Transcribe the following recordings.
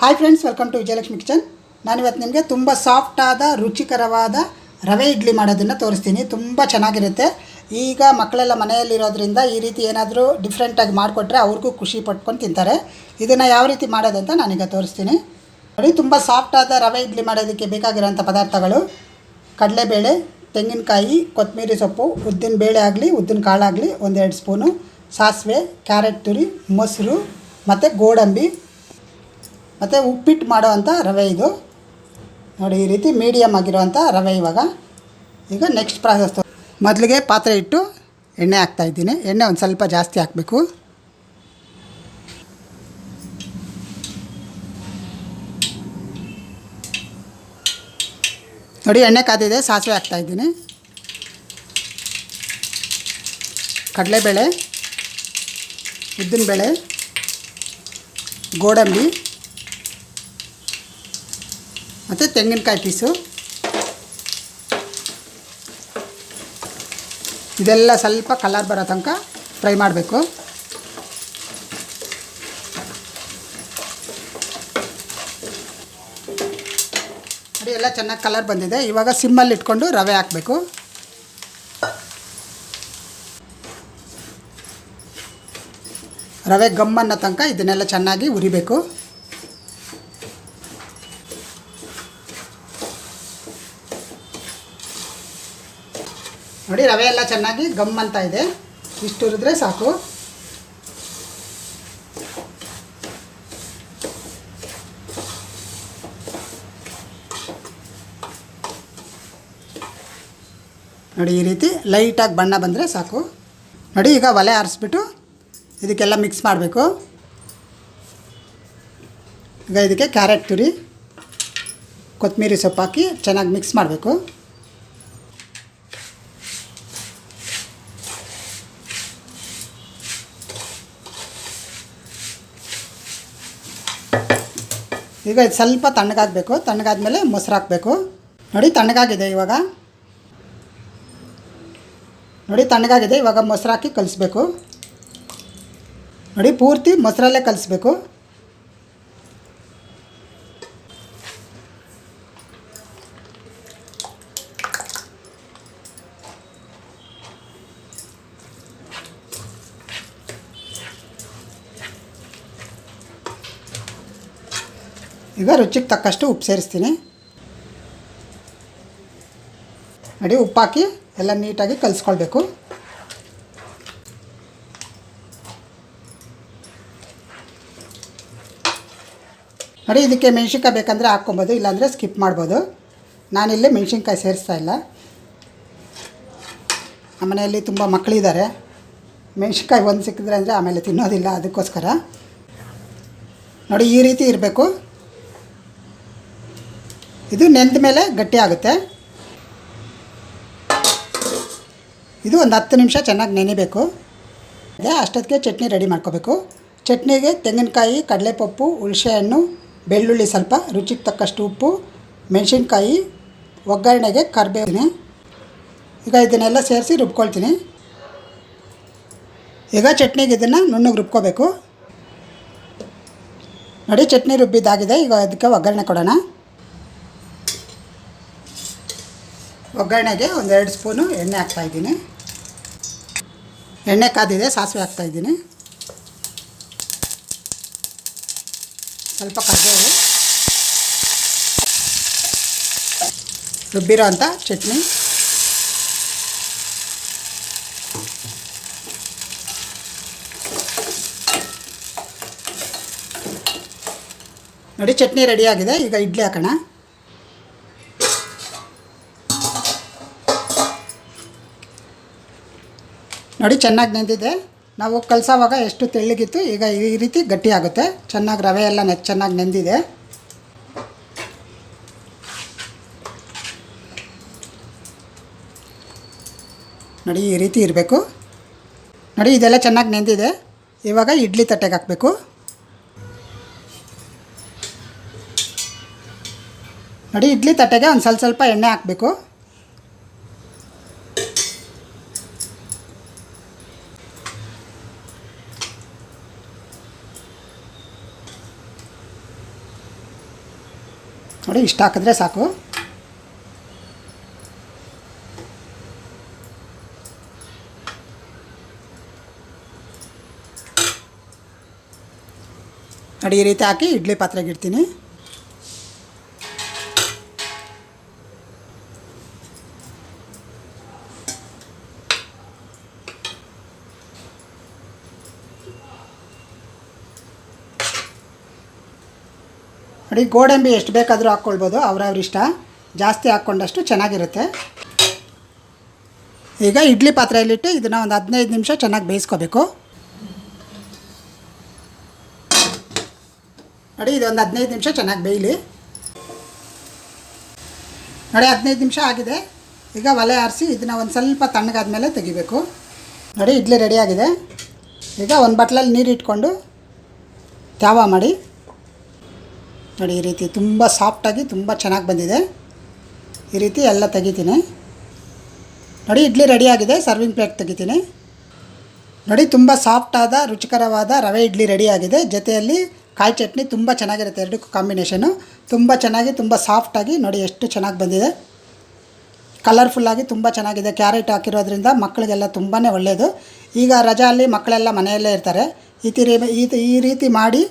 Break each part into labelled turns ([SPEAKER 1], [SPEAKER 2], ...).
[SPEAKER 1] Hi friends welcome to Vijayalakshmi kitchen ನಾನಿವತ್ತು ನಿಮಗೆ ತುಂಬ ಸಾಫ್ಟಾದ ರುಚಿಕರವಾದ ರವೆ ಇಡ್ಲಿ ಮಾಡೋದನ್ನು ತೋರಿಸ್ತೀನಿ. ತುಂಬ ಚೆನ್ನಾಗಿರುತ್ತೆ. ಈಗ ಮಕ್ಕಳೆಲ್ಲ ಮನೆಯಲ್ಲಿರೋದ್ರಿಂದ ಈ ರೀತಿ ಏನಾದರೂ ಡಿಫ್ರೆಂಟಾಗಿ ಮಾಡಿಕೊಟ್ರೆ ಅವ್ರಿಗೂ ಖುಷಿ ಪಟ್ಕೊಂಡು ತಿಂತಾರೆ. ಇದನ್ನು ಯಾವ ರೀತಿ ಮಾಡೋದಂತ ನಾನೀಗ ತೋರಿಸ್ತೀನಿ. ನೋಡಿ, ತುಂಬ ಸಾಫ್ಟಾದ ರವೆ ಇಡ್ಲಿ ಮಾಡೋದಕ್ಕೆ ಬೇಕಾಗಿರೋಂಥ ಪದಾರ್ಥಗಳು. ಕಡಲೆಬೇಳೆ, ತೆಂಗಿನಕಾಯಿ, ಕೊತ್ತಂಬರಿ ಸೊಪ್ಪು, ಉದ್ದಿನ ಬೇಳೆ ಆಗಲಿ, ಉದ್ದಿನ ಕಾಳಾಗಲಿ, ಒಂದೆರಡು ಸ್ಪೂನು ಸಾಸಿವೆ, ಕ್ಯಾರೆಟ್ ತುರಿ, ಮೊಸರು, ಮತ್ತು ಗೋಡಂಬಿ ಮತ್ತು ಉಪ್ಪಿಟ್ಟು ಮಾಡೋವಂಥ ರವೆ ಇದು. ನೋಡಿ, ಈ ರೀತಿ ಮೀಡಿಯಮ್ ಆಗಿರೋವಂಥ ರವೆ ಇವಾಗ. ಈಗ ನೆಕ್ಸ್ಟ್ ಪ್ರಾಸೆಸ್ ಮೊದಲಿಗೆ ಪಾತ್ರೆ ಇಟ್ಟು ಎಣ್ಣೆ ಹಾಕ್ತಾಯಿದ್ದೀನಿ ಎಣ್ಣೆ ಒಂದು ಸ್ವಲ್ಪ ಜಾಸ್ತಿ ಹಾಕಬೇಕು. ನೋಡಿ, ಎಣ್ಣೆ ಕಾದಿದೆ, ಸಾಸಿವೆ ಹಾಕ್ತಾಯಿದ್ದೀನಿ ಕಡಲೆಬೇಳೆ, ಉದ್ದಿನಬೇಳೆ, ಗೋಡಂಬಿ ಮತ್ತು ತೆಂಗಿನಕಾಯಿ ಪೀಸು. ಇದೆಲ್ಲ ಸ್ವಲ್ಪ ಕಲರ್ ಬರೋ ತನಕ ಫ್ರೈ ಮಾಡಬೇಕು. ನೋಡಿ, ಎಲ್ಲ ಚೆನ್ನಾಗಿ ಕಲರ್ ಬಂದಿದೆ. ಇವಾಗ ಸಿಮ್ಮಲ್ಲಿ ಇಟ್ಕೊಂಡು ರವೆ ಹಾಕಬೇಕು. ರವೆ ಗಮ್ ಅನ್ನೋ ತನಕ ಇದನ್ನೆಲ್ಲ ಚೆನ್ನಾಗಿ ಉರಿಬೇಕು ನೋಡಿ, ರವೆ ಎಲ್ಲ ಚೆನ್ನಾಗಿ ಗಮ್ ಅಂತ ಇದೆ. ಇಷ್ಟು ಹುರಿದ್ರೆ ಸಾಕು. ನೋಡಿ, ಈ ರೀತಿ ಲೈಟಾಗಿ ಬಣ್ಣ ಬಂದರೆ ಸಾಕು. ನೋಡಿ, ಈಗ ಒಲೆ ಆರಿಸ್ಬಿಟ್ಟು ಇದಕ್ಕೆಲ್ಲ ಮಿಕ್ಸ್ ಮಾಡಬೇಕು. ಈಗ ಇದಕ್ಕೆ ಕ್ಯಾರೆಟ್ ತುರಿ, ಕೊತ್ತಂಬರಿ ಸೊಪ್ಪು ಹಾಕಿ ಚೆನ್ನಾಗಿ ಮಿಕ್ಸ್ ಮಾಡಬೇಕು. ಈಗ ಸ್ವಲ್ಪ ತಣ್ಣಗಾಗಬೇಕು. ತಣ್ಣಗಾದ್ಮೇಲೆ ಮೊಸರು ಹಾಕಬೇಕು. ನೋಡಿ, ತಣ್ಣಗಾಗಿದೆ ಇವಾಗ. ನೋಡಿ, ತಣ್ಣಗಾಗಿದೆ. ಇವಾಗ ಮೊಸರು ಹಾಕಿ ಕಲಿಸ್ಬೇಕು. ನೋಡಿ, ಪೂರ್ತಿ ಮೊಸರಲ್ಲೇ ಕಲಿಸ್ಬೇಕು. ಈಗ ರುಚಿಗೆ ತಕ್ಕಷ್ಟು ಉಪ್ಪು ಸೇರಿಸ್ತೀನಿ. ನೋಡಿ ಉಪ್ಪು ಹಾಕಿ ಎಲ್ಲ ನೀಟಾಗಿ ಕಲಿಸ್ಕೊಳ್ಬೇಕು. ನೋಡಿ ಇದಕ್ಕೆ ಮೆಣಸಿನ್ಕಾಯಿ ಬೇಕಂದರೆ ಹಾಕ್ಕೊಬೋದು, ಇಲ್ಲಾಂದರೆ ಸ್ಕಿಪ್ ಮಾಡ್ಬೋದು. ನಾನಿಲ್ಲಿ ಮೆಣಸಿನ್ಕಾಯಿ ಸೇರಿಸ್ತಾ ಇಲ್ಲ. ನಮ್ಮ ಮನೆಯಲ್ಲಿ ತುಂಬ ಮಕ್ಕಳಿದ್ದಾರೆ. ಮೆಣಸಿನ್ಕಾಯಿ ಒಂದು ಸಿಕ್ಕಿದ್ರೆ ಅಂದರೆ ಆಮೇಲೆ ತಿನ್ನೋದಿಲ್ಲ, ಅದಕ್ಕೋಸ್ಕರ. ನೋಡಿ ಈ ರೀತಿ ಇರಬೇಕು. ಇದು ನೆಂದ ಮೇಲೆ ಗಟ್ಟಿ ಆಗುತ್ತೆ. ಇದು ಒಂದು ಹತ್ತು ನಿಮಿಷ ಚೆನ್ನಾಗಿ ನೆನಿಬೇಕು. ಅದೇ ಅಷ್ಟೊತ್ತಿಗೆ ಚಟ್ನಿ ರೆಡಿ ಮಾಡ್ಕೋಬೇಕು. ಚಟ್ನಿಗೆ ತೆಂಗಿನಕಾಯಿ, ಕಡಲೆಪಪ್ಪು, ಹುಣಸೆಹಣ್ಣು, ಬೆಳ್ಳುಳ್ಳಿ ಸ್ವಲ್ಪ, ರುಚಿಗೆ ತಕ್ಕಷ್ಟು ಉಪ್ಪು, ಮೆಣಸಿನ್ಕಾಯಿ, ಒಗ್ಗರಣೆಗೆ ಕರಿಬೇವಿನ ಈಗ ಇದನ್ನೆಲ್ಲ ಸೇರಿಸಿ ರುಬ್ಕೊಳ್ತೀನಿ. ಈಗ ಚಟ್ನಿಗೆ ಇದನ್ನು ನುಣ್ಣಗೆ ರುಬ್ಕೋಬೇಕು. ನೋಡಿ, ಚಟ್ನಿ ರುಬ್ಬಿದ್ದಾಗಿದೆ. ಈಗ ಅದಕ್ಕೆ ಒಗ್ಗರಣೆ ಕೊಡೋಣ. ಒಗ್ಗರಣೆಗೆ ಒಂದೆರಡು ಸ್ಪೂನು ಎಣ್ಣೆ ಹಾಕ್ತಾಯಿದ್ದೀನಿ ಎಣ್ಣೆ ಕಾದಿದೆ, ಸಾಸಿವೆ ಹಾಕ್ತಾಯಿದ್ದೀನಿ ಸ್ವಲ್ಪ ಕರಿಬೇವು. ರುಬ್ಬಿರೋ ಅಂಥ ಚಟ್ನಿ. ನೋಡಿ, ಚಟ್ನಿ ರೆಡಿಯಾಗಿದೆ ಈಗ ಇಡ್ಲಿ ಹಾಕೋಣ. ನೋಡಿ, ಚೆನ್ನಾಗಿ ನೆಂದಿದೆ. ನಾವು ಕಲಸೋವಾಗ ಎಷ್ಟು ತೆಳ್ಳಗಿತ್ತು, ಈಗ ಈ ರೀತಿ ಗಟ್ಟಿ ಆಗುತ್ತೆ ಚೆನ್ನಾಗಿ ರವೆ ಎಲ್ಲ ನೆ ಚೆನ್ನಾಗಿ ನೆಂದಿದೆ. ನೋಡಿ, ಈ ರೀತಿ ಇರಬೇಕು. ನೋಡಿ, ಇದೆಲ್ಲ ಚೆನ್ನಾಗಿ ನೆಂದಿದೆ. ಇವಾಗ ಇಡ್ಲಿ ತಟ್ಟೆಗೆ ಹಾಕಬೇಕು. ನೋಡಿ, ಇಡ್ಲಿ ತಟ್ಟೆಗೆ ಒಂದು ಸ್ವಲ್ಪ ಸ್ವಲ್ಪ ಎಣ್ಣೆ ಹಾಕಬೇಕು. ನೋಡಿ ಇಷ್ಟು ಹಾಕಿದ್ರೆ ಸಾಕು. ನೋಡಿ ಈ ರೀತಿ ಹಾಕಿ ಇಡ್ಲಿ ಪಾತ್ರೆಗೆ ಇಡ್ತೀನಿ. ನೋಡಿ, ಗೋಡಂಬಿ ಎಷ್ಟು ಬೇಕಾದರೂ ಹಾಕ್ಕೊಳ್ಬೋದು, ಅವ್ರವ್ರ ಇಷ್ಟ. ಜಾಸ್ತಿ ಹಾಕ್ಕೊಂಡಷ್ಟು ಚೆನ್ನಾಗಿರುತ್ತೆ. ಈಗ ಇಡ್ಲಿ ಪಾತ್ರೆಯಲ್ಲಿಟ್ಟು ಇದನ್ನು ಒಂದು ಹದಿನೈದು ನಿಮಿಷ ಚೆನ್ನಾಗಿ ಬೇಯಿಸ್ಕೋಬೇಕು. ನೋಡಿ, ಇದೊಂದು ಹದಿನೈದು ನಿಮಿಷ ಚೆನ್ನಾಗಿ ಬೇಯಲಿ. ನೋಡಿ, ಹದಿನೈದು ನಿಮಿಷ ಆಗಿದೆ. ಈಗ ಒಲೆ ಆರಿಸಿ ಇದನ್ನು ಒಂದು ಸ್ವಲ್ಪ ತಣ್ಣಗಾದ ಮೇಲೆ ತೆಗಿಬೇಕು. ನೋಡಿ, ಇಡ್ಲಿ ರೆಡಿಯಾಗಿದೆ ಈಗ ಒಂದು ಬಟ್ಲಲ್ಲಿ ನೀರು ಇಟ್ಕೊಂಡು ತ್ಯಾವ ಮಾಡಿ. ನೋಡಿ, ಈ ರೀತಿ ತುಂಬ ಸಾಫ್ಟಾಗಿ ತುಂಬ ಚೆನ್ನಾಗಿ ಬಂದಿದೆ. ಈ ರೀತಿ ಎಲ್ಲ ತೆಗಿತೀನಿ. ನೋಡಿ, ಇಡ್ಲಿ ರೆಡಿಯಾಗಿದೆ ಸರ್ವಿಂಗ್ ಪ್ಲೇಟ್ ತೆಗಿತೀನಿ. ನೋಡಿ, ತುಂಬ ಸಾಫ್ಟಾದ ರುಚಿಕರವಾದ ರವೆ ಇಡ್ಲಿ ರೆಡಿಯಾಗಿದೆ ಜೊತೆಯಲ್ಲಿ ಕಾಯಿ ಚಟ್ನಿ ತುಂಬ ಚೆನ್ನಾಗಿರುತ್ತೆ ಎರಡಕ್ಕೂ ಕಾಂಬಿನೇಷನು ತುಂಬ ಚೆನ್ನಾಗಿ, ತುಂಬ ಸಾಫ್ಟಾಗಿ ನೋಡಿ, ಎಷ್ಟು ಚೆನ್ನಾಗಿ ಬಂದಿದೆ. ಕಲರ್ಫುಲ್ಲಾಗಿ ತುಂಬ ಚೆನ್ನಾಗಿದೆ. ಕ್ಯಾರೆಟ್ ಹಾಕಿರೋದ್ರಿಂದ ಮಕ್ಕಳಿಗೆಲ್ಲ ತುಂಬಾ ಒಳ್ಳೆಯದು ಈಗ ರಜಾ ಅಲ್ಲಿ ಮಕ್ಕಳೆಲ್ಲ ಮನೆಯಲ್ಲೇ ಇರ್ತಾರೆ. ಈ ರೀತಿ ಈ ರೀತಿ ಮಾಡಿ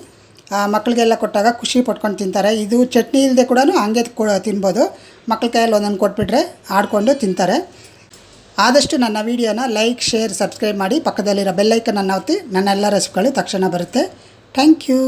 [SPEAKER 1] ಮಕ್ಕಳಿಗೆಲ್ಲ ಕೊಟ್ಟಾಗ ಖುಷಿ ಪಟ್ಕೊಂಡು ತಿಂತಾರೆ. ಇದು ಚಟ್ನಿ ಇಲ್ಲದೆ ಕೂಡ ಹಂಗೆ ತಿನ್ಬೋದು. ಮಕ್ಕಳ ಕೈಯಲ್ಲಿ ಒಂದೊಂದು ಕೊಟ್ಬಿಟ್ರೆ ಆಡಿಕೊಂಡು ತಿಂತಾರೆ. ಆದಷ್ಟು ನನ್ನ ವೀಡಿಯೋನ ಲೈಕ್, ಶೇರ್, ಸಬ್ಸ್ಕ್ರೈಬ್ ಮಾಡಿ ಪಕ್ಕದಲ್ಲಿರೋ ಬೆಲ್ಲೈಕನನ್ನು ಒತ್ತಿ ನನ್ನ ಎಲ್ಲ ರೆಸಿಪಿಗಳು ತಕ್ಷಣ ಬರುತ್ತೆ. Thank you.